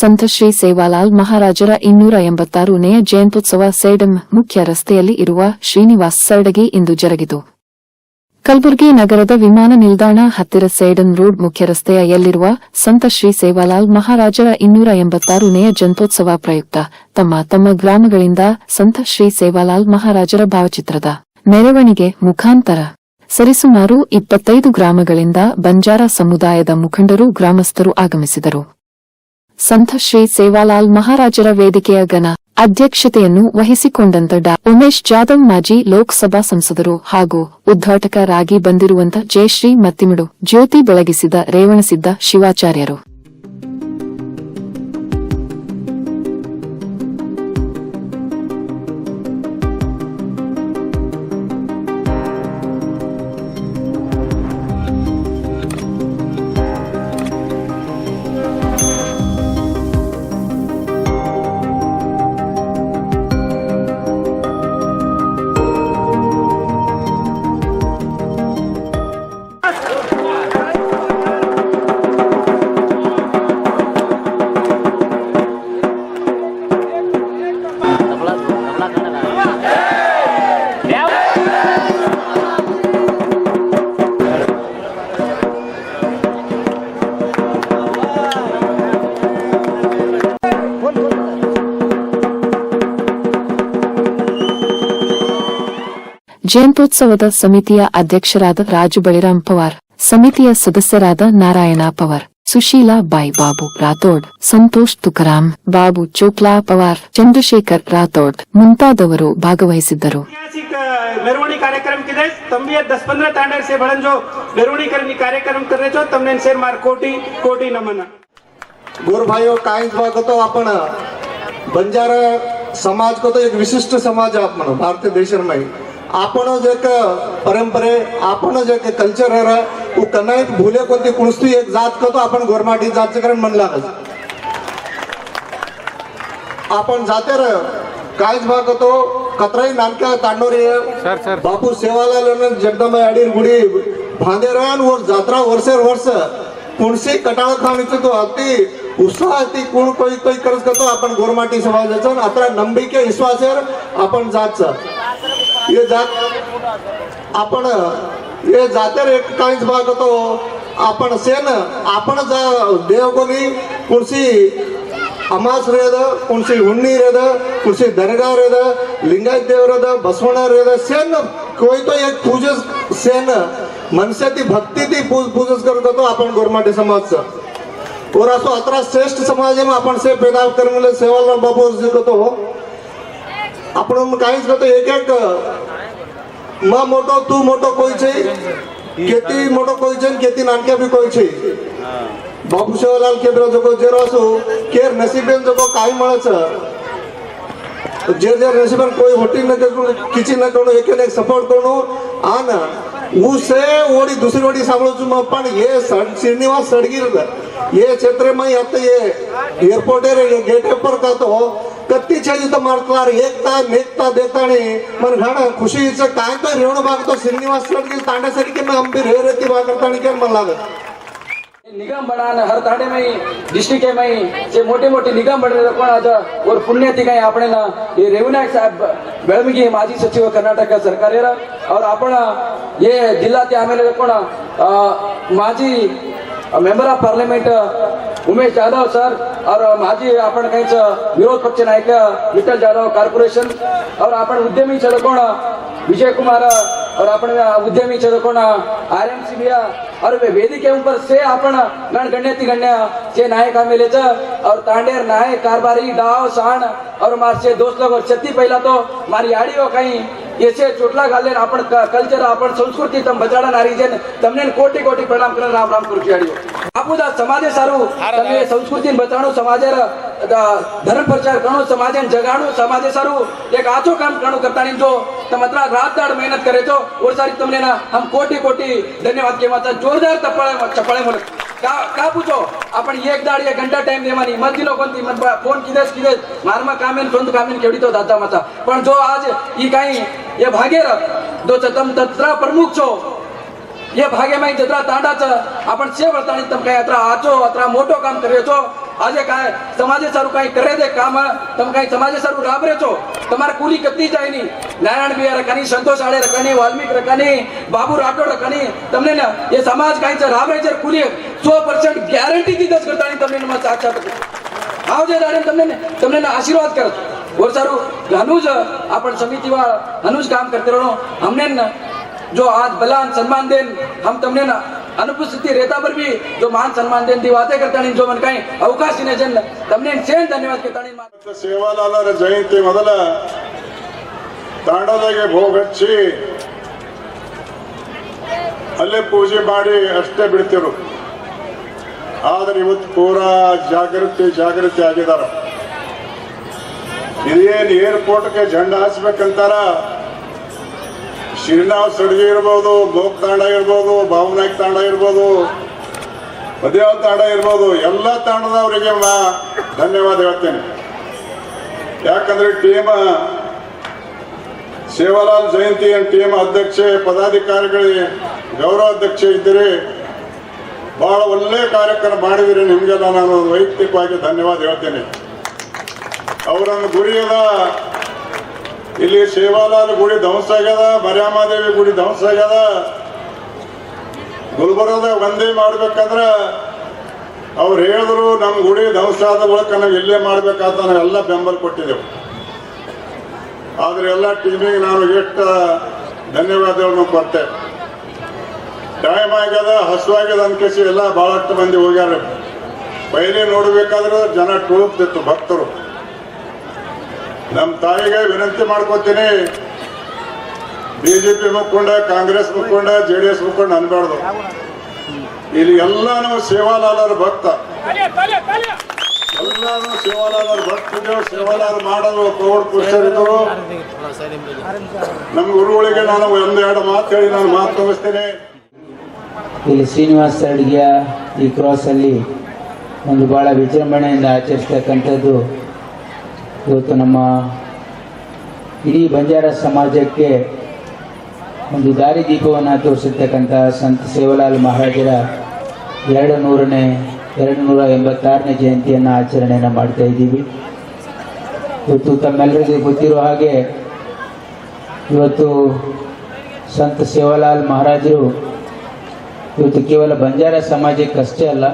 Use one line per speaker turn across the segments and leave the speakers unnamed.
ಸಂತ ಶ್ರೀ ಸೇವಾಲಾಲ್ ಮಹಾರಾಜರ ಇನ್ನೂರ ಎಂಬತ್ತಾರನೇ ಜಯಂತ್ಯುತ್ಸವ ಸೇಡಂ ಮುಖ್ಯ ರಸ್ತೆಯಲ್ಲಿ ಇರುವ ಶ್ರೀನಿವಾಸ್ ಸರ್ಡಗಿ ಇಂದು ಜರುಗಿತು. ಕಲಬುರಗಿ ನಗರದ ವಿಮಾನ ನಿಲ್ದಾಣ ಹತ್ತಿರ ಸೇಡನ್ ರೋಡ್ ಮುಖ್ಯ ರಸ್ತೆಯ ಎಲ್ಲಿರುವ ಸಂತ ಶ್ರೀ ಸೇವಾಲಾಲ್ ಮಹಾರಾಜರ ಇನ್ನೂರ ಎಂಬತ್ತಾರನೆಯ ಜಯಂತ್ಯೋತ್ಸವ ಪ್ರಯುಕ್ತ, ತಮ್ಮ ತಮ್ಮ ಗ್ರಾಮಗಳಿಂದ ಸಂತ ಶ್ರೀ ಸೇವಾಲಾಲ್ ಮಹಾರಾಜರ ಭಾವಚಿತ್ರದ ಮೆರವಣಿಗೆ ಮುಖಾಂತರ. ಸರಿಸುಮಾರು ಇಪ್ಪತ್ತೈದು ಗ್ರಾಮಗಳಿಂದ ಬಂಜಾರ ಸಮುದಾಯದ ಮುಖಂಡರು ಗ್ರಾಮಸ್ಥರು ಆಗಮಿಸಿದರು. ಸಂತ ಶ್ರೀ ಸೇವಾಲಾಲ್ ಮಹಾರಾಜರ ವೇದಿಕೆಯ ಘನ ಅಧ್ಯಕ್ಷತೆಯನ್ನು ವಹಿಸಿಕೊಂಡಂತ ಡಾ. ಉಮೇಶ್ ಜಾಧವ್ ಮಾಜಿ ಲೋಕಸಭಾ ಸಂಸದರು ಹಾಗೂ ಉದ್ಘಾಟಕರಾಗಿ ಬಂದಿರುವಂತ ಜಯಶ್ರೀ ಮತ್ತಿಮಿಡು ಜ್ಯೋತಿ ಬೆಳಗಿಸಿದ ರೇವಣಸಿದ್ದ ಶಿವಾಚಾರ್ಯರು. ಜಯಂತ್ಯೋತ್ಸವದ ಸಮಿತಿಯ ಅಧ್ಯಕ್ಷರಾದ ರಾಜು ಬಳಿರಾಮ್ ಪವಾರ್ ಸಮಿತಿಯ ಸದಸ್ಯರಾದ ನಾರಾಯಣ ಪವಾರ್ ಸುಶೀಲಾ ಬಾಯಿ ಬಾಬು ರಾಥೋಡ್ ಸಂತೋಷ್ ತುಕರಾಮ್ ಬಾಬು ಚೋಕ್ಲಾ ಪವಾರ್ ಚಂದ್ರಶೇಖರ್ ರಾಥೋಡ್ ಮುಂತಾದವರು ಭಾಗವಹಿಸಿದ್ದರು
ऐतिहासिक मेरवणी कार्यक्रम किदे तंबी दस पंद्रह तांडे से बड़न जो मेरवणी करनी कार्यक्रम करने जो तमने शेर मार कोटी कोटी नमन
गोरभाईओ काहीच बघतो आपण बंजारा समाज को तो एक विशिष्ट समाज आहे आपण भारतीय देशामध्ये आपण जे एक परंपरे आपण जे एक कल्चर आहे उ कनाई भूले कोणती कुणस्ती एक जात करतो आपण गोरमाटी जातचं कारण म्हणला आपण जाते र काहीच भाग होतो कतराई नानक्या तांडोरी बापू सेवालाल आणि जगदंबा अडीर गुडी भांदेरान वर जात्रा वर्षेर वर्ष कुणसी कटाळ इच्छितो तो अगदी उत्साह ती कोण कोई कोई करत करतो आपण गोरमाटी समाजाचं आता नंबिके विश्वासेर आपण जातचं ये जात आपण ये जाते एक काहीच बागतो आपण सेन आपण जा देव कोणी कुणशी अमास रेद कुणसी हुन्नी रेद कुणसी दरगा रेद लिंगायत देव रेद बसवणा रेद सेन कोई तो एक पूजस सेन. मनसे ती भक्ती ती पूज पूजस करत होतो आपण गोरमाटे समाजचं. और असो अतरा श्रेष्ठ समाज आपण से पैदा करून सेवाला बाबू करतो. हो આપણો કાંઈ જ નતો એક એક માં મોટો, તું મોટો કોઈ છે? કેતી મોટો કોઈ છે કેતી નાનકે બી કોઈ છે? બાબુ સેવાલાલ કેબરા જોકો જે રહો કેર નસીબેન જોકો કાંઈ મળે છે? જે જે રેસીપન કોઈ હોટી ન કિચી ન કરણો એક એક સપોર્ટ કરણો આના હું સે ઓડી, દૂસરી ઓડી સાંભળું છું પણ એ શ્રીનિવાસ સડગીર એ ક્ષેત્રમાં યા તો એ એરપોર્ટે ગેટ પર કાતો कत्तीच्या जिथं मारतणार एकता देता ने मन घाणं खुशीचं काय तर रेवण बागतो श्रीनिवास की तांड्यासाठी की आंबीर हे रेती नहीं क्या मल्ला कर
निगम बनाना हर थाने में डिस्ट्रिक्ट में से मोटे मोटे निगम बन रहे कोण आज और पुण्य थी काही आपण हे रेवनायक साहेब बेळमगी माजी सचिव कर्नाटक सरकार और आपण ये जिल्हा त्यागने आम्ही कोण माजी member of parliament Umesh Jadhav sir और माजी आपण काहीच विरोध पक्ष नायक विठ्ठल जाधव कॉर्पोरेशन और आपण उद्यमी कोण विजय कुमार और आपण उद्यमी कोण आर एम सी बी और वे वेदिके ऊपर से आपण गण गण्याति गण्य से नायक आमेले और तांडेर नायक कारभारी डाव साण और मार से दोस्त लोग छत्ती पहिला तो मारी आड़ी हो काही येसे चोटला घाले आपण कल्चर आपण संस्कृती तम बचाडा नारी जेन તમને કોટી કોટી પ્રણામ કરીને રામ રામ કરું છું આડીઓ બાપુદા સમાજે સારું તમે સંસ્કૃતિ બચાણું સમાજે ધર્મ પ્રચાર ઘણો સમાજે જગાણું સમાજે સારું એક આછો કામ ઘણું કરતા નહીં જો તમે અત્રા રાત દાડ મહેનત કરે છો ઓર સારી તમને ના હમ કોટી કોટી ધન્યવાદ કહેવા જોરદાर ತಪ್ಪಳೆ ಚಪ್ಪಾಳೆ ಮೂಲಕ ಕಾ ಕಾಪುಚೋ आपण एक दाड एक घंटा टाइम दे मानी मत दिलो कोणती मत फोन किदेस किदेस मारमा कामेन फोन कामेन केवडी तो दाता माता पण जो आज ई काही ये भागे र दो तम तत्रा प्रमुख छो ये भागे माई जत्रा तांडा छ आपण से वर्ताणी तम काय अत्रा आचो अत्रा मोठो काम कर्यो छो આજે કાય સમાજે સારું કાંઈ કરે છે કામ? તમે કાંઈ સમાજે સારું રાબરે છો? તમારે કુલી કતી જાય નહીં. નારાયણ ભૈયા રખાની, સંતોષ આડે રખાની, વાલ્મીક રખાની, બાબુ રાઠોડ રખાની. તમને ને એ સમાજ કાંઈ છે રાબરે છે, કુલી સો પર્સન્ટ ગેરંટીથી દસ કરતાની તમને એમાં સાક્ષાત આવજે નારાયણ તમને ને, તમને આશીર્વાદ કરો. બહુ સારું હનુજ આપણ સમિતિ સમિતિવાળા હનુજ કામ કરતા રહો. અમને જો આજ ભલાન સન્માન દેન હમ તમને ના अनुपस्थिति रहता पर भी जो मान सम्मान देन दी बातें करता नहीं जो मन कहीं अवकाश ने जन तुमने सेन धन्यवाद करता नहीं
ಮತ್ತು ಸೇವಾಲಾಲರ ಜಯಂತಿ ಮೊದಲ ತಾಂಡದಾಗೆ ಭೋಗ ಹಚ್ಚಿ ಅಲ್ಲೇ ಪೂಜೆ ಮಾಡಿ ಅಷ್ಟೇ ಬಿಡ್ತಿರು ಆದ್ರೆ ಇವತ್ತು ಪೂರಾ ಜಾಗೃತಿ ಜಾಗೃತಿ ಆಗಿದಾರ ಇದೇನು ಏರ್ಪೋರ್ಟ್ಗೆ ಜೆಂಡ ಹಾಸ್ಬೇಕಂತಾರ ಶ್ರೀನಾಥ್ ಸಡ್ಗಿ ಇರ್ಬೋದು ಗೋಪ್ ತಾಂಡ ಇರ್ಬೋದು, ಭಾವನಾಯ್ಕ ತಾಂಡ ಇರ್ಬೋದು ಮದ್ಯಾವ ತಾಂಡ ಇರ್ಬೋದು, ಎಲ್ಲ ತಾಂಡದವರಿಗೆ ಧನ್ಯವಾದ ಹೇಳ್ತೇನೆ. ಯಾಕಂದ್ರೆ ಟೀಮ್, ಸೇವಾಲಾಲ್ ಜಯಂತಿ ಟೀಮ್ ಅಧ್ಯಕ್ಷೆ ಪದಾಧಿಕಾರಿಗಳಿಗೆ ಗೌರವ ಅಧ್ಯಕ್ಷ ಇದ್ದೀರಿ ಬಹಳ ಒಳ್ಳೆ ಕಾರ್ಯಕ್ರಮ ಮಾಡಿದಿರಿ ನಿಮಗೆಲ್ಲ ನಾನು ವೈಯಕ್ತಿಕವಾಗಿ ಧನ್ಯವಾದ ಹೇಳ್ತೇನೆ. ಅವರನ್ನು ಗುರಿಯದ ಇಲ್ಲಿ ಶಿವಾಲಾಲ್ ಗುಡಿ ಧ್ವಂಸ ಆಗ್ಯದ ಮರ್ಯಾಮಾದೇವಿ ಗುಡಿ ಧ್ವಂಸ ಆಗ್ಯದ ಗುಲ್ಬರ್ಗದ ಒಂದೇ ಮಾಡ್ಬೇಕಂದ್ರ ಅವ್ರು ಹೇಳಿದ್ರು ನಮ್ಮ ಗುಡಿ ಧ್ವಂಸ ಆದ ಬಳಿಕ ನಾವು ಇಲ್ಲೇ ಮಾಡ್ಬೇಕಂತ ನಾವೆಲ್ಲ ಬೆಂಬಲ ಕೊಟ್ಟಿದ್ದೆವು. ಆದ್ರೆ ಎಲ್ಲ ಟೀಮಿಗೆ ನಾನು ಎಷ್ಟು ಧನ್ಯವಾದಗಳನ್ನು ಕೊಟ್ಟೆ. ಟೈಮ್ ಆಗ್ಯದ ಹಸುವಾಗ್ಯದ ಅನ್ಕೇಸಿ ಎಲ್ಲ ಬಹಳಷ್ಟು ಮಂದಿ ಹೋಗ್ಯಾರ. ಪೈಲಿ ನೋಡ್ಬೇಕಾದ್ರೆ ಜನ ಟೂಪ್ತಿತ್ತು ಭಕ್ತರು. ನಮ್ಮ ತಾಯಿಗೆ ವಿನಂತಿ ಮಾಡ್ಕೋತೀನಿ. ಬಿಜೆಪಿ ಮುಖಂಡ, ಕಾಂಗ್ರೆಸ್ ಮುಖಂಡ ಜೆ ಡಿ ಎಸ್ ಮುಖಂಡ ಅನ್ಬಾರ್ದು. ಇಲ್ಲಿ ಎಲ್ಲಾನು ಸೇವಾಲಾಲರ ಭಕ್ತ. ಎಲ್ಲಾನು ಸೇವಾಲಾಲರ ಭಕ್ತಿದ್ದೇವೆ ಸೇವಾಲಾಲ ಮಾಡಲು ಕೋವಿಡ್ ಪುರುಷರಿದ್ದರು ನಮ್ಮ ಗುರುಗಳಿಗೆ ನಾನು ಒಂದೆರಡು ಮಾತು ಹೇಳಿ, ನಾನು ಮಾತು ತೋರಿಸ್ತೇನೆ
ಇಲ್ಲಿ ಶ್ರೀನಿವಾಸ ಅಡುಗೆಯ ಈ ಕ್ರಾಸಲ್ಲಿ ಒಂದು ಬಹಳ ವಿಜೃಂಭಣೆಯಿಂದ ಆಚರಿಸ್ತಕ್ಕಂಥದ್ದು ಇವತ್ತು ನಮ್ಮ ಇಡೀ ಬಂಜಾರ ಸಮಾಜಕ್ಕೆ ಒಂದು ದಾರಿ ದೀಪವನ್ನು ತೋರಿಸಿರ್ತಕ್ಕಂಥ ಸಂತ ಸೇವಲಾಲ್ ಮಹಾರಾಜರ ಎರಡು ನೂರನೇ ಎರಡು ನೂರ ಎಂಬತ್ತಾರನೇ ಜಯಂತಿಯನ್ನು ಆಚರಣೆಯನ್ನು ಮಾಡ್ತಾ ಇದ್ದೀವಿ. ಇವತ್ತು ತಮ್ಮೆಲ್ಲರಿಗೂ ಗೊತ್ತಿರೋ ಹಾಗೆ ಇವತ್ತು ಸಂತ ಸೇವಾಲಾಲ್ ಮಹಾರಾಜರು ಇವತ್ತು ಕೇವಲ ಬಂಜಾರ ಸಮಾಜಕ್ಕಷ್ಟೇ ಅಲ್ಲ,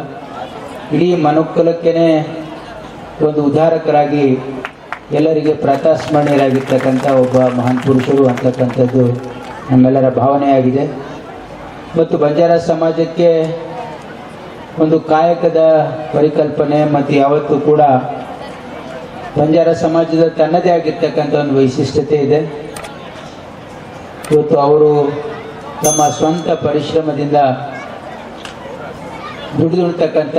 ಇಡೀ ಮನುಕುಲಕ್ಕೇ ಒಂದು ಉದ್ಧಾರಕರಾಗಿ ಎಲ್ಲರಿಗೆ ಪ್ರತಾಸ್ಮರಣೀಯರಾಗಿರ್ತಕ್ಕಂಥ ಒಬ್ಬ ಮಹಾನ್ ಪುರುಷರು ಅಂತಕ್ಕಂಥದ್ದು ನಮ್ಮೆಲ್ಲರ ಭಾವನೆಯಾಗಿದೆ. ಮತ್ತು ಬಂಜಾರ ಸಮಾಜಕ್ಕೆ ಒಂದು ಕಾಯಕದ ಪರಿಕಲ್ಪನೆ ಮತ್ತು ಯಾವತ್ತೂ ಕೂಡ ಬಂಜಾರ ಸಮಾಜದ ತನ್ನದೇ ಆಗಿರ್ತಕ್ಕಂಥ ಒಂದು ವೈಶಿಷ್ಟ್ಯತೆ ಇದೆ. ಇವತ್ತು ಅವರು ತಮ್ಮ ಸ್ವಂತ ಪರಿಶ್ರಮದಿಂದ ದುಡಿದುಳ್ತಕ್ಕಂಥ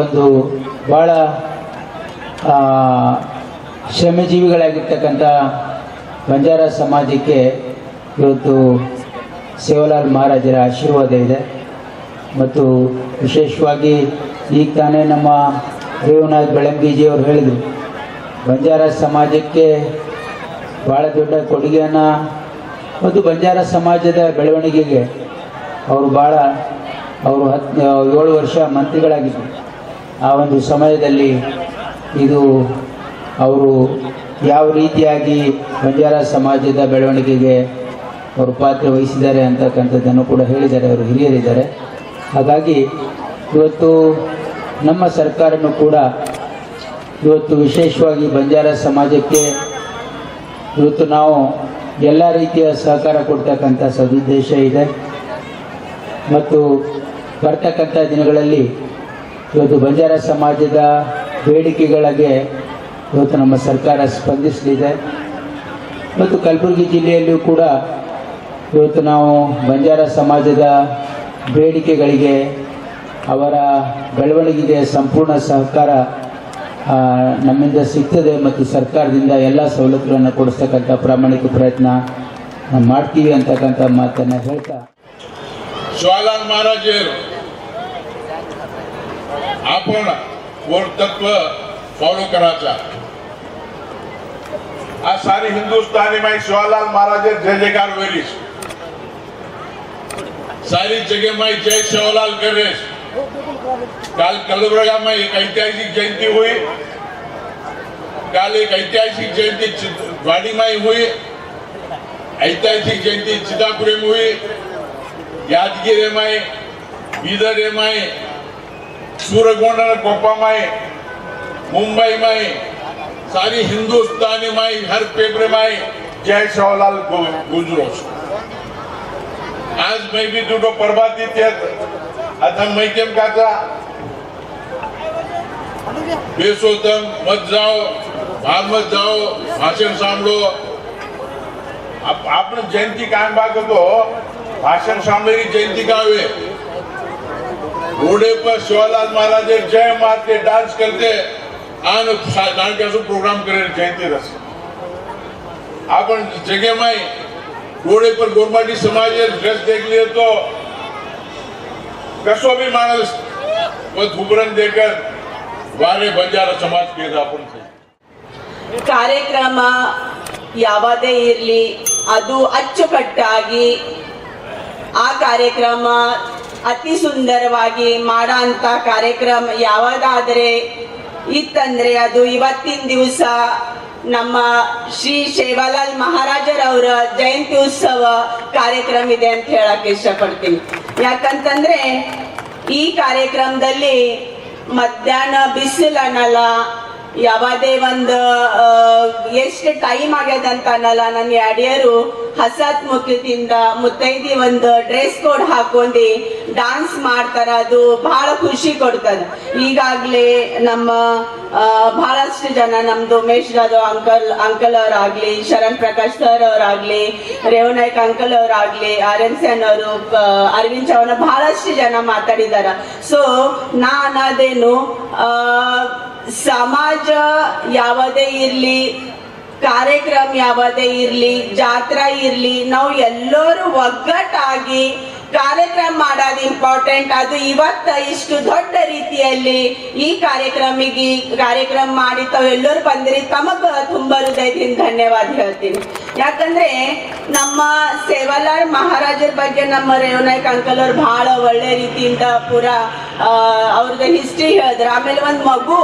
ಒಂದು ಭಾಳ ಶ್ರಮಜೀವಿಗಳಾಗಿರ್ತಕ್ಕಂಥ ಬಂಜಾರ ಸಮಾಜಕ್ಕೆ ಇವತ್ತು ಸೇವಲಾಲ್ ಮಹಾರಾಜರ ಆಶೀರ್ವಾದ ಇದೆ. ಮತ್ತು ವಿಶೇಷವಾಗಿ ಈಗ ತಾನೇ ನಮ್ಮ ರೇವನಾಥ್ ಬೆಳಂಗಿಜಿಯವರು ಹೇಳಿದರು, ಬಂಜಾರ ಸಮಾಜಕ್ಕೆ ಭಾಳ ದೊಡ್ಡ ಕೊಡುಗೆಯನ್ನು ಮತ್ತು ಬಂಜಾರ ಸಮಾಜದ ಬೆಳವಣಿಗೆಗೆ ಅವರು ಭಾಳ ಅವರು ಹತ್ತು ಏಳು ವರ್ಷ ಮಂತ್ರಿಗಳಾಗಿದ್ದರು ಆ ಒಂದು ಸಮಯದಲ್ಲಿ ಇದು ಅವರು ಯಾವ ರೀತಿಯಾಗಿ ಬಂಜಾರ ಸಮಾಜದ ಬೆಳವಣಿಗೆಗೆ ಅವರು ಪಾತ್ರ ವಹಿಸಿದ್ದಾರೆ ಅಂತಕ್ಕಂಥದ್ದನ್ನು ಕೂಡ ಹೇಳಿದ್ದಾರೆ ಅವರು ಹಿರಿಯರಿದ್ದಾರೆ. ಹಾಗಾಗಿ ಇವತ್ತು ನಮ್ಮ ಸರ್ಕಾರನೂ ಕೂಡ ಇವತ್ತು ವಿಶೇಷವಾಗಿ ಬಂಜಾರ ಸಮಾಜಕ್ಕೆ ಇವತ್ತು ನಾವು ಎಲ್ಲ ರೀತಿಯ ಸಹಕಾರ ಕೊಡ್ತಕ್ಕಂಥ ಸದುದ್ದೇಶ ಇದೆ. ಮತ್ತು ಬರ್ತಕ್ಕಂಥ ದಿನಗಳಲ್ಲಿ ಇವತ್ತು ಬಂಜಾರ ಸಮಾಜದ ಬೇಡಿಕೆಗಳಿಗೆ ಇವತ್ತು ನಮ್ಮ ಸರ್ಕಾರ ಸ್ಪಂದಿಸಲಿದೆ ಮತ್ತು ಕಲಬುರಗಿ ಜಿಲ್ಲೆಯಲ್ಲಿಯೂ ಕೂಡ ಇವತ್ತು ನಾವು ಬಂಜಾರ ಸಮಾಜದ ಬೇಡಿಕೆಗಳಿಗೆ ಅವರ ಬೆಳವಣಿಗೆಗೆ ಸಂಪೂರ್ಣ ಸಹಕಾರ ಆ, ನಮ್ಮಿಂದ ಸಿಗ್ತದೆ ಮತ್ತು ಸರ್ಕಾರದಿಂದ ಎಲ್ಲ ಸವಲತ್ತುಗಳನ್ನು ಕೊಡಿಸ್ತಕ್ಕಂಥ ಪ್ರಾಮಾಣಿಕ ಪ್ರಯತ್ನ ನಾವು ಮಾಡ್ತೀವಿ ಅಂತಕ್ಕಂಥ ಮಾತನ್ನು ಹೇಳ್ತಾ
शिवालाल महाराज आपण वो तत्व फॉलो करा આ સારી હિન્દુસ્તાનીમાં જવાહરલાલ મહારાજે જય જયકાર વેલી સારી જગ્યામાં જય જવાહરલાલ કરે કાલ કલબરગામાં એક ઐતિહાસિક જયંતિ હોય કાલ એક ઐતિહાસિક જયંતિ વાડીમાં હોય ઐતિહાસિક જયંતિ ચિદાપુરેમાં હોય યાદગીરેમાં બીદરેમાં जयंती चितापुरे में हुई यादगिरी में बीदर में सूरगोंडा कोपा में मुंबई में सारी हिंदुस्तानी में हर पेपर में जय शिवलाल गु- गुजरो आज मैं भी दुटो प्रभाती त्यात आता मैकेम काचा बेसोतम मत जाओ बाहर मत जाओ रोडे पर शिवलाल महाराज जय मारते डांस करते आणि नाटकाचा प्रोग्राम करे जयंती रस आपण जगह में रोडे पर गोरमाटी समाज ड्रेस देख लिए तो कसो भी माणूस वो धुबरन देकर वारे बंजारा समाज के आपण
ಕಾರ್ಯಕ್ರಮ ಯಾವುದೇ ಇರಲಿ ಅದು ಅಚ್ಚುಕಟ್ಟಾಗಿ ಆ ಕಾರ್ಯಕ್ರಮ ಅತಿ ಸುಂದರವಾಗಿ ಮಾಡೋ ಅಂಥ ಕಾರ್ಯಕ್ರಮ ಯಾವುದಾದರೆ ಇತ್ತಂದ್ರೆ ಅದು ಇವತ್ತಿನ ದಿವಸ ನಮ್ಮ ಶ್ರೀ ಶೇವಾಲಾಲ್ ಮಹಾರಾಜರವರ ಜಯಂತಿ ಉತ್ಸವ ಕಾರ್ಯಕ್ರಮ ಇದೆ ಅಂತ ಹೇಳಕ್ ಇಷ್ಟಪಡ್ತೀನಿ. ಯಾಕಂತಂದ್ರೆ ಈ ಕಾರ್ಯಕ್ರಮದಲ್ಲಿ ಮಧ್ಯಾಹ್ನ ಬಿಸಿಲು ಅನ್ನಲ್ಲ ಯಾವುದೇ ಒಂದು ಎಷ್ಟು ಟೈಮ್ ಆಗ್ಯದ ಅಂತ ಅನ್ನಲ್ಲ. ನನ್ನ ಅಡಿಯರು ಹಸತ್ ಮುಖದಿಂದ ಮುತ್ತೈದಿ ಒಂದು ಡ್ರೆಸ್ ಕೋಡ್ ಹಾಕೊಂಡು ಡಾನ್ಸ್ ಮಾಡ್ತಾರ. ಅದು ಬಹಳ ಖುಷಿ ಕೊಡ್ತದ. ಈಗಾಗ್ಲೇ ನಮ್ಮ ಬಹಳಷ್ಟು ಜನ ನಮ್ದು ಉಮೇಶ್ ಜಾಧವ್ ಅಂಕಲ್ ಅಂಕಲ್ ಅವರಾಗ್ಲಿ, ಶರಣ್ ಪ್ರಕಾಶ್ ಸರ್ ಅವರಾಗ್ಲಿ ರೇವನಾಯ್ಕ್ ಅಂಕಲ್ ಅವರಾಗ್ಲಿ, ಆರ್ ಎನ್ ಸೆನ್ ಅವರು ಅರವಿಂದ್ ಚೌಹಾಣ್ ಬಹಳಷ್ಟು ಜನ ಮಾತಾಡಿದಾರ. ಸೊ ನಾ ಅನ್ನೋದೇನು ಸಮಾಜ ಯಾವುದೇ ಇರಲಿ ಕಾರ್ಯಕ್ರಮ ಯಾವುದೇ ಇರಲಿ ಜಾತ್ರಾ ಇರಲಿ ನಾವು ಎಲ್ಲರೂ ಒಗ್ಗಟ್ಟಾಗಿ ಕಾರ್ಯಕ್ರಮ ಮಾಡೋದು ಇಂಪಾರ್ಟೆಂಟ್ ಅದು ಇವತ್ತ ಇಷ್ಟು ದೊಡ್ಡ ರೀತಿಯಲ್ಲಿ ಈ ಕಾರ್ಯಕ್ರಮಿಗೆ ಕಾರ್ಯಕ್ರಮ ಮಾಡಿ ತಾವೆಲ್ಲರೂ ಬಂದಿರಿ. ತಮಗ ತುಂಬ ಹೃದಯದಿಂದ ಧನ್ಯವಾದ ಹೇಳ್ತೀನಿ. ಯಾಕಂದ್ರೆ ನಮ್ಮ ಸೇವಾಲಾಲ್ ಮಹಾರಾಜರ ಬಗ್ಗೆ ನಮ್ಮ ರೇವನಾಯ್ಕ ಅಂಕಲ್ ಅವ್ರು ಬಹಳ ಒಳ್ಳೆ ರೀತಿಯಿಂದ ಪೂರ ಅವ್ರದ ಅವ್ರದ್ದು ಹಿಸ್ಟ್ರಿ ಹೇಳಿದ್ರು. ಆಮೇಲೆ ಒಂದು ಮಗು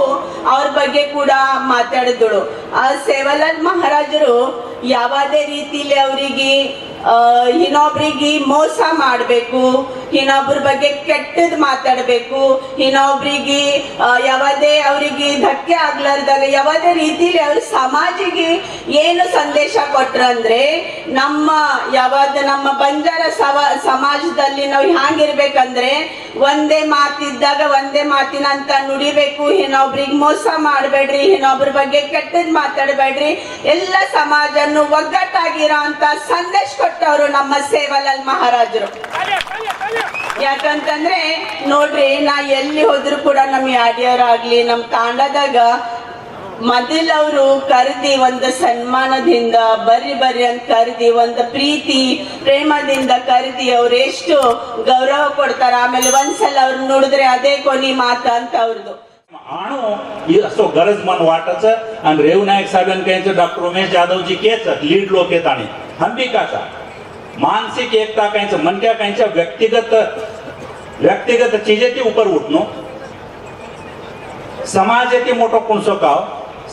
ಅವ್ರ ಬಗ್ಗೆ ಕೂಡ ಮಾತಾಡಿದಳು. ಆ ಸೇವಾಲಾಲ್ ಮಹಾರಾಜರು ಯಾವುದೇ ರೀತಿಲಿ ಅವರಿಗೆ ಇನ್ನೊಬ್ರಿಗೆ ಮೋಸ ಮಾಡಬೇಕು, ಇನ್ನೊಬ್ರ ಬಗ್ಗೆ ಕೆಟ್ಟದ್ ಮಾತಾಡಬೇಕು, ಇನ್ನೊಬ್ರಿಗೆ ಯಾವುದೇ ಅವರಿಗೆ ಧಕ್ಕೆ ಆಗ್ಲಾರ್ದಾಗ, ಯಾವುದೇ ರೀತಿಲಿ ಅವ್ರ ಸಮಾಜಿಗೆ ಏನು ಸಂದೇಶ ಕೊಟ್ರಂದ್ರೆ ನಮ್ಮ ಯಾವ್ದು ನಮ್ಮ ಬಂಜಾರ ಸವ, ಸಮಾಜದಲ್ಲಿ ನಾವು ಹ್ಯಾಂಗಿರ್ಬೇಕಂದ್ರೆ, ಒಂದೇ ಮಾತಿದ್ದಾಗ ಒಂದೇ ಮಾತಿನಂತ ನುಡಿಬೇಕು, ಇನ್ನೊಬ್ರಿಗೆ ಮೋಸ ಮಾಡಬೇಡ್ರಿ, ಇನ್ನೊಬ್ರ ಬಗ್ಗೆ ಕೆಟ್ಟದ್ ಮಾತಾಡಬೇಡ್ರಿ, ಎಲ್ಲ ಸಮಾಜನ್ನು ಒಗ್ಗಟ್ಟಾಗಿರೋ ಅಂತ ಸಂದೇಶ ಕೊಟ್ಟವರು ನಮ್ಮ ಸೇವಲಲ್ ಮಹಾರಾಜರು. ಯಾಕಂತಂದ್ರೆ ನೋಡ್ರಿ, ನಾ ಎಲ್ಲಿ ಹೋದ್ರು ಕೂಡ ನಮ್ ಯಾಡ್ಯಾರಾಗ್ಲಿ ನಮ್ ತಾಂಡದಾಗ ಮೊದಲವರು ಕರೆದಿ ಒಂದು ಸನ್ಮಾನದಿಂದ, ಬರ್ರಿ ಬರ್ರಿ ಅಂತ ಕರೆದಿ, ಒಂದು ಪ್ರೀತಿ, ಪ್ರೇಮದಿಂದ ಕರೆದಿ ಅವ್ರು ಎಷ್ಟು ಗೌರವ ಕೊಡ್ತಾರ. ಆಮೇಲೆ ಒಂದ್ಸಲ ಅವ್ರು ನೋಡಿದ್ರೆ ಅದೇ ಕೊನಿ ಮಾತ ಅಂತ ಅವ್ರದ್ದು
ಆಣು, ಈ ಅಷ್ಟೋ ಗರಜ್ ಮನ್ છે ಅಂದ್ರೆ ರೇವು ನಾಯಕ್ ಸಾಹೇಬ್ ಅಂತ doctor Umesh doctor ji case lead ಲೋಕೆ ತಾನೆ मानसिक एकता कांचं मनक्या कांच्या व्यक्तिगत व्यक्तिगत चीजेती उपर उठणं समाज येते मोठो कोणसो काव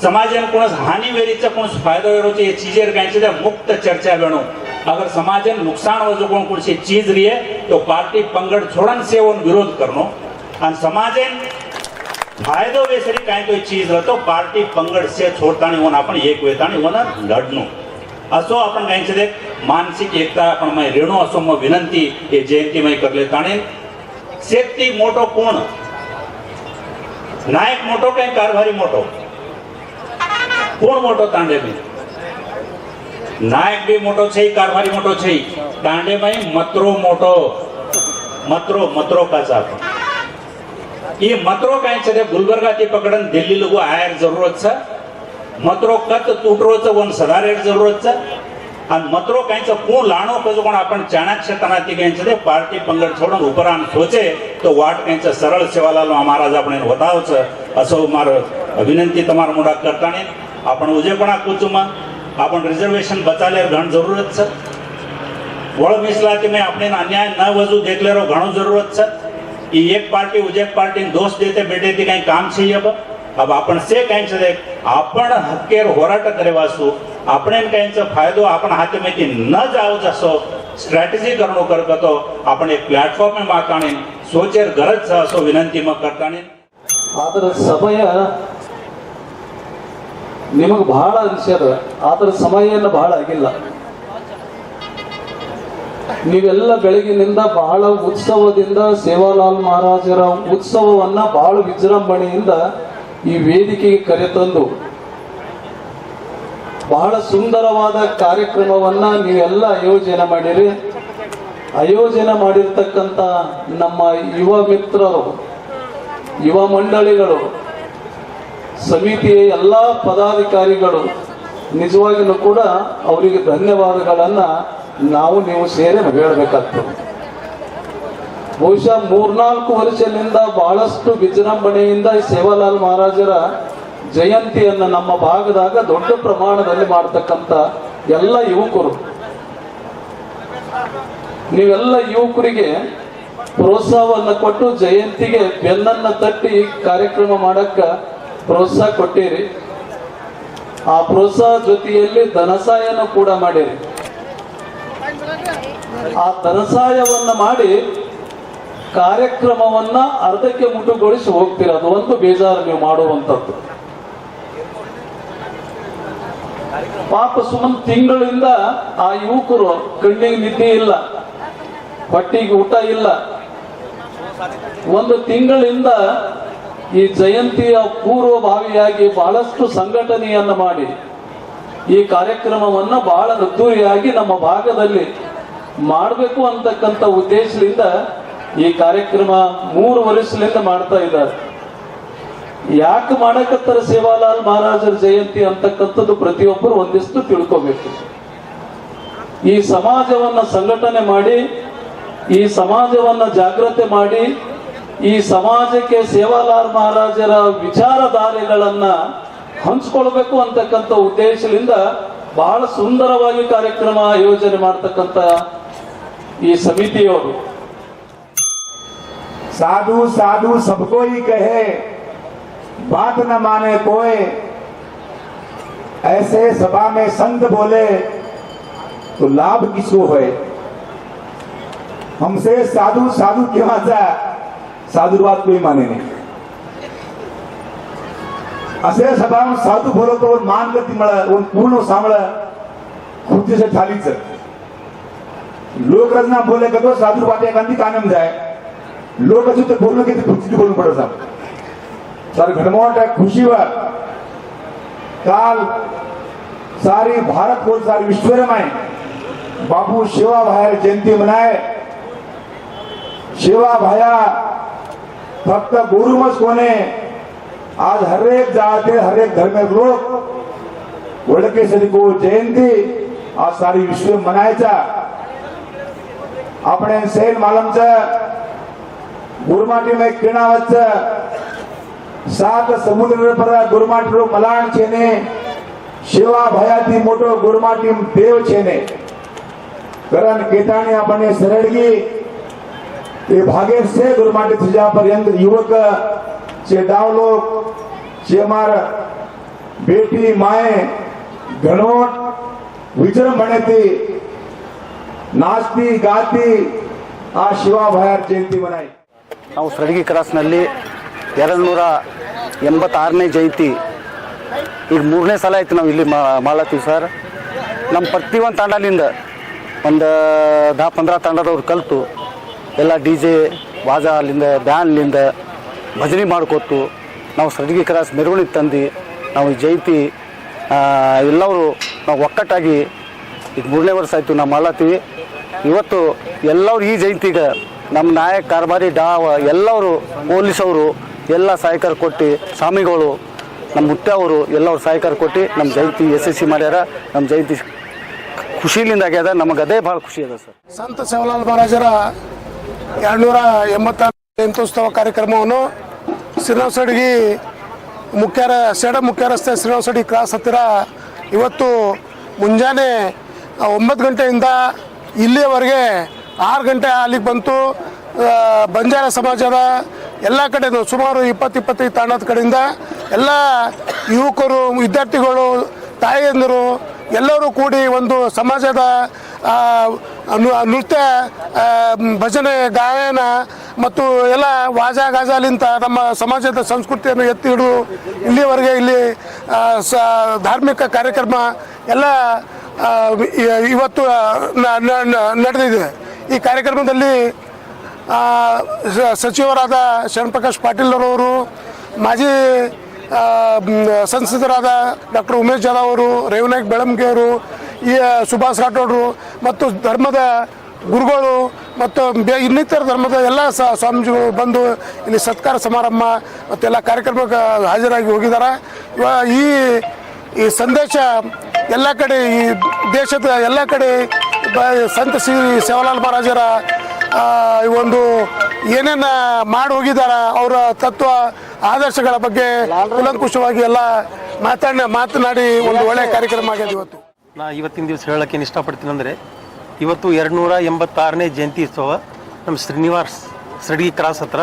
समाजान कोणस हानी वेरीचा कोणस फायदा वेरोचे चिजेर चीजेर त्या मुक्त चर्चा वेणो. अगर समाजान नुकसान वजो कोण कोणशी चीज रिये तो पार्टी पंगड छोड़न से विरोध करनो. आणि समाजान फायदो वेसरी काय तो चीज रहतो पार्टी पंगड से छोडताना होऊन आपण एक वेताने होऊन लढणं असो आपण काहींचे देख માનસિક એકતા પણ મેં રેણુ અસો માં વિનંતી એ જયંતિમય કરલે તાણે શેઠથી મોટો કોણ નાયક મોટો કે કારભારી મોટો કોણ મોટો તાંડેભાઈ નાયક બી મોટો છે કારભારી મોટો છે તાંડેભાઈ મત્રો મોટો મત્રો મત્રો કા સાહેબ એ મત્રો કાંઈ છે ગુલબર્ગાથી પકડન દિલ્હી લોકો આયર જરૂરત છે मत्रो कत तुटरोच वन सदारेट जरूरतचं. आणि मत्रो कांयचं पूण लाणो कजो कोण आपण चाणाक्ष तनाती कांयचं ते पार्टी पंगड सोडून उपरान सोचे तो वाट कांयचं सरळ सेवा लालो महाराज आपण वतावचं असं मार विनंती तमार मुडा करताने आपण उजेपणा कुचुमा आपण रिझर्वेशन बचालेर घण जरूरत सर वळ मिसला की मी आपण अन्याय न वजू देखलेरो घणो जरूरत सर ही एक पार्टी उजे पार्टी दोष देते बेटे ती काही काम छे अब अब आपण से काहींचं आपण हक्केर होराट करेवासू આપણે કાંઈનો ફાયદો આપણા હાથમાંથી ન જ આવ ಸ್ಟ್ರಾಟಜಿ સ્ટ્રેટેજી ಕರ್ಕತೋ કરકતો ಪ್ಲಾಟ್ಫಾರ್ಮ್ એક પ્લેટફોર્મે માતાણી સોચેર ગરજ થશો વિનંતીમાં કરતાણી
ಆದ್ರ ಸಮಯ ನಿಮಗೆ ಬಹಳ ಅನಿಸ್ಯದ, ಆದ್ರ ಏನ ಬಹಳ ಆಗಿಲ್ಲ. ನೀವೆಲ್ಲ ಬೆಳಗಿನಿಂದ ಬಹಳ ಉತ್ಸವದಿಂದ ಸೇವಾಲಾಲ್ ಮಹಾರಾಜರ ಉತ್ಸವವನ್ನ ಬಹಳ ವಿಜೃಂಭಣೆಯಿಂದ ಈ ವೇದಿಕೆಗೆ ಕರೆತಂದು ಬಹಳ ಸುಂದರವಾದ ಕಾರ್ಯಕ್ರಮವನ್ನ ನೀವೆಲ್ಲ ಆಯೋಜನೆ ಮಾಡಿರಿ. ಆಯೋಜನೆ ಮಾಡಿರ್ತಕ್ಕಂಥ ನಮ್ಮ ಯುವ ಮಿತ್ರರು, ಯುವ ಮಂಡಳಿಗಳು, ಸಮಿತಿಯ ಎಲ್ಲ ಪದಾಧಿಕಾರಿಗಳು ನಿಜವಾಗಿಯೂ ಕೂಡ ಅವರಿಗೆ ಧನ್ಯವಾದಗಳನ್ನು ನಾವು ನೀವು ಸೇರಿ ಹೇಳಬೇಕಾಗ್ತದೆ. ಬಹುಶಃ ಮೂರ್ನಾಲ್ಕು ವರ್ಷದಿಂದ ಬಹಳಷ್ಟು ವಿಜೃಂಭಣೆಯಿಂದ ಸೇವಾಲಾಲ್ ಮಹಾರಾಜರ ಜಯಂತಿಯನ್ನು ನಮ್ಮ ಭಾಗದಾಗ ದೊಡ್ಡ ಪ್ರಮಾಣದಲ್ಲಿ ಮಾಡ್ತಕ್ಕಂಥ ಎಲ್ಲ ಯುವಕರು. ನೀವೆಲ್ಲ ಯುವಕರಿಗೆ ಪ್ರೋತ್ಸಾಹವನ್ನು ಕೊಟ್ಟು ಜಯಂತಿಗೆ ಬೆನ್ನನ್ನ ತಟ್ಟಿ ಕಾರ್ಯಕ್ರಮ ಮಾಡಕ್ಕ ಪ್ರೋತ್ಸಾಹ ಕೊಟ್ಟಿರಿ. ಆ ಪ್ರೋತ್ಸಾಹ ಜೊತೆಯಲ್ಲಿ ಧನಸಹಾಯನೂ ಕೂಡ ಮಾಡಿರಿ. ಆ ಧನಸಹಾಯವನ್ನ ಮಾಡಿ ಕಾರ್ಯಕ್ರಮವನ್ನ ಅರ್ಧಕ್ಕೆ ಮುಟ್ಟುಗೊಳಿಸಿ ಹೋಗ್ತೀರ? ಅದು ಒಂದು ಬೇಜಾರು ನೀವು ಮಾಡುವಂಥದ್ದು. ಪಾಪ ಸುಮನ್ ತಿಂಗಳಿಂದ ಆ ಯುವಕರು ಕಣ್ಣಿಗೆ ನಿದ್ದೆ ಇಲ್ಲ, ಹೊಟ್ಟಿಗೆ ಊಟ ಇಲ್ಲ. ಒಂದು ತಿಂಗಳಿಂದ ಈ ಜಯಂತಿಯ ಪೂರ್ವಭಾವಿಯಾಗಿ ಬಹಳಷ್ಟು ಸಂಘಟನೆಯನ್ನ ಮಾಡಿ, ಈ ಕಾರ್ಯಕ್ರಮವನ್ನ ಬಹಳ ಅದ್ದೂರಿಯಾಗಿ ನಮ್ಮ ಭಾಗದಲ್ಲಿ ಮಾಡಬೇಕು ಅಂತಕ್ಕಂಥ ಉದ್ದೇಶದಿಂದ ಈ ಕಾರ್ಯಕ್ರಮ ಮೂರು ವರ್ಷದಿಂದ ಮಾಡ್ತಾ ಇದ್ದಾರೆ. ಯಾಕೆ ಮಾಡಕತ್ತರ ಸೇವಾಲಾಲ್ ಮಹಾರಾಜರ ಜಯಂತಿ ಅಂತಕ್ಕಂಥದ್ದು ಪ್ರತಿಯೊಬ್ಬರು ಒಂದಿಷ್ಟು ತಿಳ್ಕೋಬೇಕು. ಈ ಸಮಾಜವನ್ನ ಸಂಘಟನೆ ಮಾಡಿ, ಈ ಸಮಾಜವನ್ನ ಜಾಗೃತೆ ಮಾಡಿ, ಈ ಸಮಾಜಕ್ಕೆ ಸೇವಾಲಾಲ್ ಮಹಾರಾಜರ ವಿಚಾರಧಾರೆಗಳನ್ನ ಹಂಚ್ಕೊಳ್ಬೇಕು ಅಂತಕ್ಕಂಥ ಉದ್ದೇಶದಿಂದ ಬಹಳ ಸುಂದರವಾಗಿ ಕಾರ್ಯಕ್ರಮ ಆಯೋಜನೆ ಮಾಡ್ತಕ್ಕಂಥ ಈ ಸಮಿತಿಯವರು.
साधु साधु सबको ही कहे, बात न माने कोई ऐसे सभा में संत बोले तो लाभ किसको है हमसे साधु साधु केव्हाचा साधुवाद कोई माने नहीं। असे सभा में साधु बोलो तो मान गती मळ पूर्ण सांभळ खुर्चीचं थालीच लोकरचना बोले का तो वाटे एखादी कानम जाय लोकसुद्ध बोललं की ते खुर्ची बोलून पडतात तर घडमोट खुशीवर काल सारी भारत बोल सारी विश्वरम आहे बापू शेवा भाया जयंती म्हणाय शेवा भाया फक्त गुरुमच कोणे. आज हरेक जाते हरेक धर्म लोक वडकेश्वरी गो जयंती आज सारी विश्व मनायचा. आपण सैन मालमचा ગુરમાટીમાં એક ટીણા વચ્ચે સાત સમુદ્ર પર ગુરમાટીનું મલાણ છે ને સેવા ભયાથી મોટો ગુરમાટી દેવ છે ને કરણ કેતાણી આપણને સરળગી એ ભાગે છે ગુરમાટી થયા પર્યંત યુવક છે ડાવલો છે માર બેટી માએ ઘણો વિજૃંભણેથી નાચતી ગાતી આ શિવાભાઈ જયંતિ મનાઈ
ನಾವು ಸರಡಗಿ ಕ್ರಾಸ್ನಲ್ಲಿ ಎರಡು ನೂರ ಎಂಬತ್ತಾರನೇ ಜಯಂತಿ. ಈಗ ಮೂರನೇ ಸಲ ಆಯ್ತು ನಾವು ಇಲ್ಲಿ ಮಾಡ್ಲತ್ತೀವಿ ಸರ್. ನಮ್ಮ ಪ್ರತಿಯೊಂದು ತಾಂಡಲಿಂದ ಒಂದು, ದಾ, ಪಂದ್ರ ತಾಂಡದವ್ರು ಕಲಿತು, ಎಲ್ಲ ಡಿ ಜೆ, ವಾಜ ಅಲ್ಲಿಂದ ಬ್ಯಾನ್ಲಿಂದ ಭಜನೆ ಮಾಡ್ಕೊತು ನಾವು ಸರಡಗಿ ಕ್ರಾಸ್ ಮೆರವಣಿಗೆ ತಂದು ನಾವು ಜಯಂತಿ ಎಲ್ಲವರು ನಾವು ಒಕ್ಕಟ್ಟಾಗಿ ಈಗ ಮೂರನೇ ವರ್ಷ ಆಯಿತು ನಾವು ಮಾಡ್ಲತ್ತೀವಿ ಇವತ್ತು ಎಲ್ಲರೂ ಈ ಜಯಂತಿಗೆ ನಮ್ಮ ನಾಯಕ ಕಾರ್ಬಾರಿ ಡಾವ ಎಲ್ಲವರು, ಪೊಲೀಸವರು, ಎಲ್ಲ ಸಹಕಾರ ಕೊಟ್ಟು ಸ್ವಾಮಿಗಳು, ನಮ್ಮ ಮುತ್ತವರು ಎಲ್ಲರೂ ಸಹಕಾರ ಕೊಟ್ಟು ನಮ್ಮ ಜಯಂತಿ ಯಶಸ್ವಿ ಮಾಡ್ಯಾರ. ನಮ್ಮ ಜಯಂತಿ ಖುಷಿಲಿಂದ ಆಗ್ಯದ. ನಮಗೆ ಅದೇ ಭಾಳ ಖುಷಿ ಅದ ಸರ್.
ಸಂತ ಶಿವಲಾಲ್ ಮಹಾರಾಜರ ಎರಡ್ನೂರ ಎಂಬತ್ತಾರು ಜಯಂತ್ಯೋತ್ಸವ ಕಾರ್ಯಕ್ರಮವನ್ನು ಶ್ರೀನಿವಾಸಡಿಗಿ ಮುಖ್ಯ ಸೇಡ ಮುಖ್ಯ ರಸ್ತೆ ಶ್ರೀನಿವಾಸಡಿ ಕ್ರಾಸ್ ಹತ್ತಿರ ಇವತ್ತು ಮುಂಜಾನೆ ಒಂಬತ್ತು ಗಂಟೆಯಿಂದ ಇಲ್ಲಿಯವರೆಗೆ ಆರು ಗಂಟೆ ಅಲ್ಲಿಗೆ ಬಂತು. ಬಂಜಾರ ಸಮಾಜದ ಎಲ್ಲ ಕಡೆ ಸುಮಾರು ಇಪ್ಪತ್ತು, ಇಪ್ಪತ್ತೈದು ತಾಣದ ಕಡೆಯಿಂದ ಎಲ್ಲ ಯುವಕರು, ವಿದ್ಯಾರ್ಥಿಗಳು, ತಾಯಿಯಂದರು ಎಲ್ಲರೂ ಕೂಡಿ ಒಂದು ಸಮಾಜದ ನೃತ್ಯ ಭಜನೆ, ಗಾಯನ ಮತ್ತು ಎಲ್ಲ ವಾಜ ಗಾಜಾಲಿಂತ ನಮ್ಮ ಸಮಾಜದ ಸಂಸ್ಕೃತಿಯನ್ನು ಎತ್ತಿ ಹಿಡಿದು ಇಲ್ಲಿವರೆಗೆ ಇಲ್ಲಿ ಸ, ಧಾರ್ಮಿಕ ಕಾರ್ಯಕ್ರಮ ಎಲ್ಲ ಇವತ್ತು ನಡೆದಿದೆ. ಈ ಕಾರ್ಯಕ್ರಮದಲ್ಲಿ ಸಚಿವರಾದ ಶರಣಪ್ರಕಾಶ್ ಪಾಟೀಲ್ ಅವರು ಮಾಜಿ ಸಂಸದರಾದ ಡಾಕ್ಟರ್ ಉಮೇಶ್ ಜಾಧವ್ ಅವರು, ರೇವನಾಯಕ್ ಬೆಳಮಗೆ ಅವರು, ಈ ಸುಭಾಷ್ ರಾಠೋಡ್ರು ಮತ್ತು ಧರ್ಮದ ಗುರುಗಳು ಮತ್ತು ಇನ್ನಿತರ ಧರ್ಮದ ಎಲ್ಲ ಸ್ವಾಮೀಜಿಗಳು ಬಂದು ಇಲ್ಲಿ ಸತ್ಕಾರ ಸಮಾರಂಭ ಮತ್ತೆಲ್ಲ ಕಾರ್ಯಕ್ರಮಕ್ಕೆ ಹಾಜರಾಗಿ ಹೋಗಿದ್ದಾರೆ. ಈ ಈ ಸಂದೇಶ ಎಲ್ಲ ಕಡೆ, ಈ ದೇಶದ ಎಲ್ಲ ಕಡೆ ಸಂತ ಶ್ರೀ ಸೇವಾಲಾಲ್ ಮಹಾರಾಜರ ಒಂದು ಏನೇನ ಮಾಡಿ ಹೋಗಿದಾರ ಅವರ ತತ್ವ, ಆದರ್ಶಗಳ ಬಗ್ಗೆ ಕುಲಂಕುಷವಾಗಿ ಎಲ್ಲ ಮಾತಾಡ ಮಾತನಾಡಿ ಒಂದು ಒಳ್ಳೆಯ ಕಾರ್ಯಕ್ರಮ ಆಗಿದೆ ಇವತ್ತು.
ನಾ ಇವತ್ತಿನ ದಿವಸ ಹೇಳಕ್ಕೆ ಇಷ್ಟಪಡ್ತೀನಿ ಅಂದರೆ, ಇವತ್ತು ಎರಡು ನೂರ ಎಂಬತ್ತಾರನೇ ಜಯಂತಿ ಉತ್ಸವ ನಮ್ಮ ಶ್ರೀನಿವಾಸ್ ಸಡಿಗಿ ಕ್ರಾಸ್ ಹತ್ರ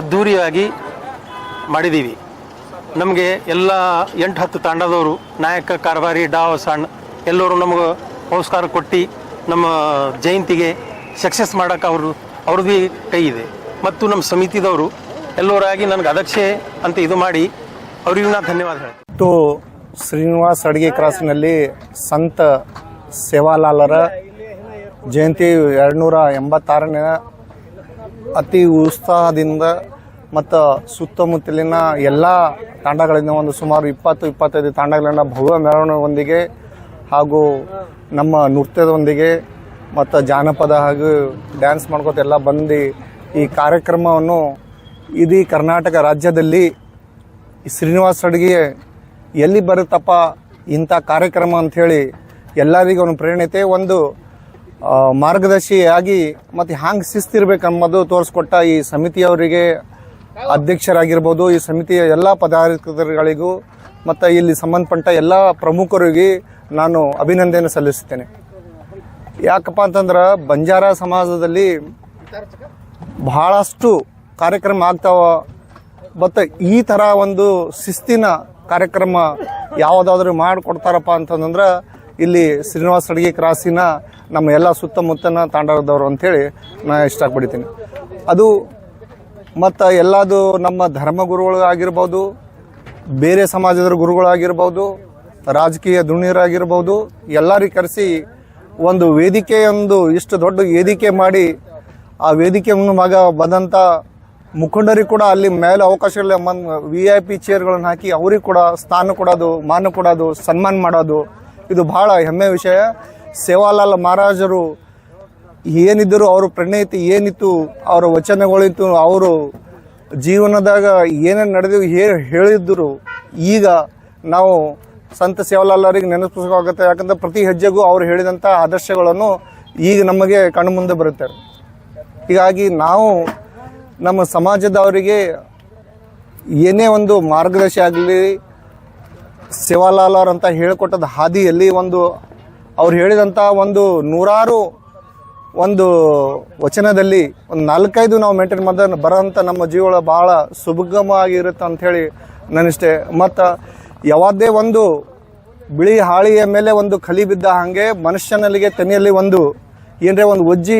ಅದ್ಧೂರಿಯಾಗಿ ಮಾಡಿದ್ದೀವಿ. ನಮಗೆ ಎಲ್ಲ ಎಂಟು ಹತ್ತು ತಂಡದವರು, ನಾಯಕ, ಕಾರ್ಬಾರಿ ಡಾವ ಸಣ್ಣ ಎಲ್ಲರೂ ನಮಗೆ ನಮಸ್ಕಾರ ಕೊಟ್ಟು ನಮ್ಮ ಜಯಂತಿಗೆ ಸಕ್ಸಸ್ ಮಾಡೋಕೆ ಅವರು, ಅವ್ರದ್ದು ಕೈ ಇದೆ. ಮತ್ತು ನಮ್ಮ ಸಮಿತಿದವರು ಎಲ್ಲರಾಗಿ ನನಗೆ ಅದಕ್ಷೆ ಅಂತ ಇದು ಮಾಡಿ ಅವರಿಗೂ ನಾನು ಧನ್ಯವಾದ ಹೇಳ್ತೀನಿ.
ಶ್ರೀನಿವಾಸ್ ಅಡುಗೆ ಕ್ರಾಸ್ನಲ್ಲಿ ಸಂತ ಸೇವಾಲಾಲರ ಜಯಂತಿ ಎರಡುನೂರ ಎಂಬತ್ತಾರನೇ ಅತಿ ಉತ್ಸಾಹದಿಂದ ಮತ್ತು ಸುತ್ತಮುತ್ತಲಿನ ಎಲ್ಲ ತಾಂಡಗಳಿಂದ ಒಂದು ಸುಮಾರು ಇಪ್ಪತ್ತು, ಇಪ್ಪತ್ತೈದು ತಾಂಡಗಳಿಂದ ಭವ್ಯ ಮೆರವಣಿಗೆಯೊಂದಿಗೆ ಹಾಗೂ ನಮ್ಮ ನೃತ್ಯದೊಂದಿಗೆ ಮತ್ತು ಜಾನಪದ ಹಾಗೂ ಡ್ಯಾನ್ಸ್ ಮಾಡ್ಕೋತ ಎಲ್ಲ ಬಂದು ಈ ಕಾರ್ಯಕ್ರಮವನ್ನು ಇಡೀ ಕರ್ನಾಟಕ ರಾಜ್ಯದಲ್ಲಿ ಶ್ರೀನಿವಾಸ್ ಅಡುಗೆ ಎಲ್ಲಿ ಬರುತ್ತಪ್ಪ ಇಂಥ ಕಾರ್ಯಕ್ರಮ ಅಂಥೇಳಿ ಎಲ್ಲರಿಗೂ ಒಂದು ಪ್ರೇರಣೆತೆ, ಒಂದು ಮಾರ್ಗದರ್ಶಿಯಾಗಿ ಮತ್ತು ಹ್ಯಾಂಗೆ ಶಿಸ್ತಿರ್ಬೇಕು ಅನ್ನೋದು ತೋರಿಸ್ಕೊಟ್ಟ ಈ ಸಮಿತಿಯವರಿಗೆ ಅಧ್ಯಕ್ಷರಾಗಿರ್ಬೋದು, ಈ ಸಮಿತಿಯ ಎಲ್ಲ ಪದಾಧಿಕಾರಿಗಳಿಗೂ ಮತ್ತು ಇಲ್ಲಿ ಸಂಬಂಧಪಟ್ಟ ಎಲ್ಲ ಪ್ರಮುಖರಿಗೆ ನಾನು ಅಭಿನಂದನೆ ಸಲ್ಲಿಸುತ್ತೇನೆ. ಯಾಕಪ್ಪ ಅಂತಂದ್ರೆ ಬಂಜಾರ ಸಮಾಜದಲ್ಲಿ ಬಹಳಷ್ಟು ಕಾರ್ಯಕ್ರಮ ಆಗ್ತಾವ. ಮತ್ತು ಈ ಥರ ಒಂದು ಶಿಸ್ತಿನ ಕಾರ್ಯಕ್ರಮ ಯಾವುದಾದ್ರೂ ಮಾಡಿಕೊಡ್ತಾರಪ್ಪ ಅಂತಂದ್ರೆ ಇಲ್ಲಿ ಶ್ರೀನಿವಾಸ ಅಡುಗೆ ಕ್ರಾಸಿನ ನಮ್ಮ ಎಲ್ಲ ಸುತ್ತಮುತ್ತನ ತಾಂಡದವರು ಅಂತೇಳಿ ನಾನು ಇಷ್ಟಪಡ್ತೀನಿ. ಅದು ಮತ್ತು ಎಲ್ಲದು ನಮ್ಮ ಧರ್ಮಗುರುಗಳು ಆಗಿರ್ಬೋದು, ಬೇರೆ ಸಮಾಜದ ಗುರುಗಳಾಗಿರ್ಬೋದು ರಾಜಕೀಯ ದುಣಿಯರಾಗಿರ್ಬೋದು ಎಲ್ಲರಿಗೆ ಕರೆಸಿ ಒಂದು ವೇದಿಕೆಯೊಂದು ಇಷ್ಟು ದೊಡ್ಡ ವೇದಿಕೆ ಮಾಡಿ, ಆ ವೇದಿಕೆ ಮಗ ಬಂದಂಥ ಮುಖಂಡರಿಗೆ ಕೂಡ ಅಲ್ಲಿ ಮೇಲೆ ಅವಕಾಶಗಳ ವಿ ಐ ಪಿ ಚೇರ್ಗಳನ್ನು ಹಾಕಿ ಅವ್ರಿಗೆ ಕೂಡ ಸ್ಥಾನ ಕೊಡೋದು, ಮಾನ ಕೊಡೋದು, ಸನ್ಮಾನ ಮಾಡೋದು, ಇದು ಬಹಳ ಹೆಮ್ಮೆ ವಿಷಯ. ಸೇವಾಲಾಲ್ ಮಹಾರಾಜರು ಏನಿದ್ದರು ಅವ್ರ ಪ್ರಣಯತಿ ಏನಿತ್ತು, ಅವರ ವಚನಗಳಿತ್ತು, ಅವರು ಜೀವನದಾಗ ಏನೇನು ನಡೆದಿವೆ ಹೇಳಿದ್ದರು ಈಗ ನಾವು ಸಂತ ಸೇವಲಾಲರಿಗೆ ನೆನಪಿಸಬೇಕಾಗುತ್ತೆ ಯಾಕಂದ್ರೆ ಪ್ರತಿ ಹೆಜ್ಜೆಗೂ ಅವ್ರು ಹೇಳಿದಂಥ ಆದರ್ಶಗಳನ್ನು ಈಗ ನಮಗೆ ಕಣ್ಣು ಮುಂದೆ ಬರುತ್ತೆ. ಹೀಗಾಗಿ ನಾವು ನಮ್ಮ ಸಮಾಜದವರಿಗೆ ಏನೇ ಒಂದು ಮಾರ್ಗದರ್ಶಿ ಆಗಲಿ, ಸೇವಾಲಾಲರ್ ಅಂತ ಹೇಳಿಕೊಟ್ಟದ ಹಾದಿಯಲ್ಲಿ ಒಂದು ಅವ್ರು ಹೇಳಿದಂಥ ಒಂದು ನೂರಾರು ಒಂದು ವಚನದಲ್ಲಿ ಒಂದು ನಾಲ್ಕೈದು ನಾವು ಮೇಂಟೈನ್ ಮಾಡಿದ ಬರೋಂಥ ನಮ್ಮ ಜೀವನ ಭಾಳ ಸುಗಮವಾಗಿರುತ್ತೆ ಅಂಥೇಳಿ ನನ್ನಿಷ್ಟೆ ಮತ್ತು ಯಾವುದೇ ಒಂದು ಬಿಳಿ ಹಾಳಿಯ ಮೇಲೆ ಒಂದು ಕಲಿ ಬಿದ್ದ ಹಾಗೆ ಮನುಷ್ಯನಲ್ಲಿಗೆ ತನಿಯಲ್ಲಿ ಒಂದು ಏನರೇ ಒಂದು ಒಜ್ಜಿ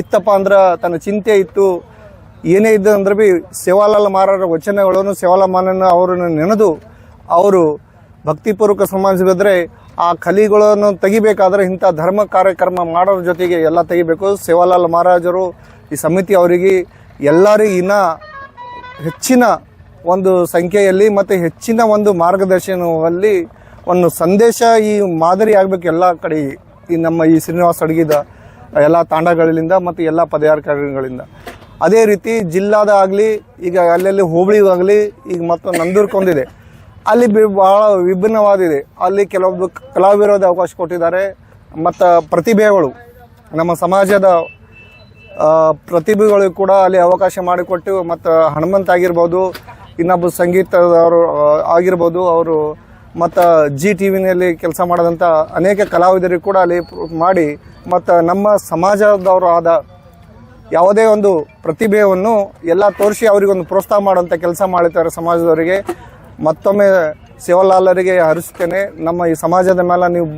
ಇತ್ತಪ್ಪ ಅಂದ್ರೆ ತನ್ನ ಚಿಂತೆ ಇತ್ತು. ಏನೇ ಇದ್ದ ಅಂದ್ರೆ ಬಿ ಸೇವಾಲಾಲ್ ಮಾರರ ವಚನಗಳನ್ನು ಸೇವಾಲಾಮನ ಅವರನ್ನು ನೆನೆದು ಅವರು ಭಕ್ತಿಪೂರ್ವಕ ಸಮಾಜವಿದ್ರೆ ಆ ಕಲಿಗಳನ್ನು ತೆಗಿಬೇಕಾದ್ರೆ ಇಂಥ ಧರ್ಮ ಕಾರ್ಯಕ್ರಮ ಮಾಡೋದ್ರ ಜೊತೆಗೆ ಎಲ್ಲ ತೆಗಿಬೇಕು. ಸೇವಾಲಾಲ್ ಮಹಾರಾಜರು ಈ ಸಮಿತಿ ಅವರಿಗೆ ಎಲ್ಲರಿಗೂ ಇನ್ನ ಹೆಚ್ಚಿನ ಒಂದು ಸಂಖ್ಯೆಯಲ್ಲಿ ಮತ್ತು ಹೆಚ್ಚಿನ ಒಂದು ಮಾರ್ಗದರ್ಶನದಲ್ಲಿ ಒಂದು ಸಂದೇಶ ಈ ಮಾದರಿ ಆಗಬೇಕು ಎಲ್ಲ ಕಡೆ ಈ ನಮ್ಮ ಈ ಶ್ರೀನಿವಾಸ ಅಡಗಿದ ಎಲ್ಲ ತಾಂಡಗಳಿಂದ ಮತ್ತು ಎಲ್ಲ ಪದಾರ್ಕಾರಿಗಳಿಂದ ಅದೇ ರೀತಿ ಜಿಲ್ಲಾದ ಆಗಲಿ ಈಗ ಅಲ್ಲಲ್ಲಿ ಹೋಬಳಿ ಆಗಲಿ ಈಗ ಮತ್ತು ನಂದೂರ್ಕೊಂದಿದೆ ಅಲ್ಲಿ ಬಿ- ಬಹಳ ವಿಭಿನ್ನವಾದಿದೆ ಅಲ್ಲಿ ಕೆಲವೊಂದು ಕಲಾವಿರೋದ ಅವಕಾಶ ಕೊಟ್ಟಿದ್ದಾರೆ. ಮತ್ತು ಪ್ರತಿಭೆಗಳು ನಮ್ಮ ಸಮಾಜದ ಆ, ಪ್ರತಿಭೆಗಳಿಗೂ ಕೂಡ ಅಲ್ಲಿ ಅವಕಾಶ ಮಾಡಿಕೊಟ್ಟು ಮತ್ತು ಹನುಮಂತ ಆಗಿರ್ಬೋದು ಇನ್ನೊಬ್ಬ ಸಂಗೀತದವರು ಆಗಿರ್ಬೋದು ಅವರು ಮತ್ತು ಜಿ ಟಿ ವಿನಲ್ಲಿ ಕೆಲಸ ಮಾಡಿದಂಥ ಅನೇಕ ಕಲಾವಿದರಿಗೆ ಕೂಡ ಅಲ್ಲಿ ಮಾಡಿ ಮತ್ತು ನಮ್ಮ ಸಮಾಜದವರು ಆದ ಯಾವುದೇ ಒಂದು ಪ್ರತಿಭೆಯನ್ನು ಎಲ್ಲ ತೋರಿಸಿ ಅವರಿಗೊಂದು ಪ್ರೋತ್ಸಾಹ ಮಾಡುವಂಥ ಕೆಲಸ ಮಾಡಿದ್ದಾರೆ ಸಮಾಜದವರಿಗೆ. ಮತ್ತೊಮ್ಮೆ ಸೇವಲಾಲರಿಗೆ ಹರಿಸ್ತೇನೆ ನಮ್ಮ ಈ ಸಮಾಜದ ಮೇಲೆ ನೀವು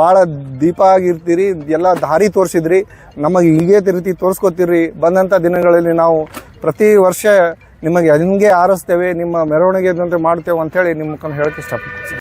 ಭಾಳ ದೀಪ ಆಗಿರ್ತೀರಿ, ಎಲ್ಲ ದಾರಿ ತೋರಿಸಿದ್ರಿ. ನಮಗೆ ಹೀಗೆ ರೀತಿ ತೋರಿಸ್ಕೊತೀರಿ. ಬಂದಂಥ ದಿನಗಳಲ್ಲಿ ನಾವು ಪ್ರತಿ ವರ್ಷ ನಿಮಗೆ ಹಂಗೆ ಆರಿಸ್ತೇವೆ ನಿಮ್ಮ ಮೆರವಣಿಗೆ ಮಾಡ್ತೇವೆ ಅಂತೇಳಿ ನಿಮ್ಮ ಮುಖಾಂತರ ಹೇಳಕ್ಕೆ ಇಷ್ಟಪಡ್ತೀನಿ.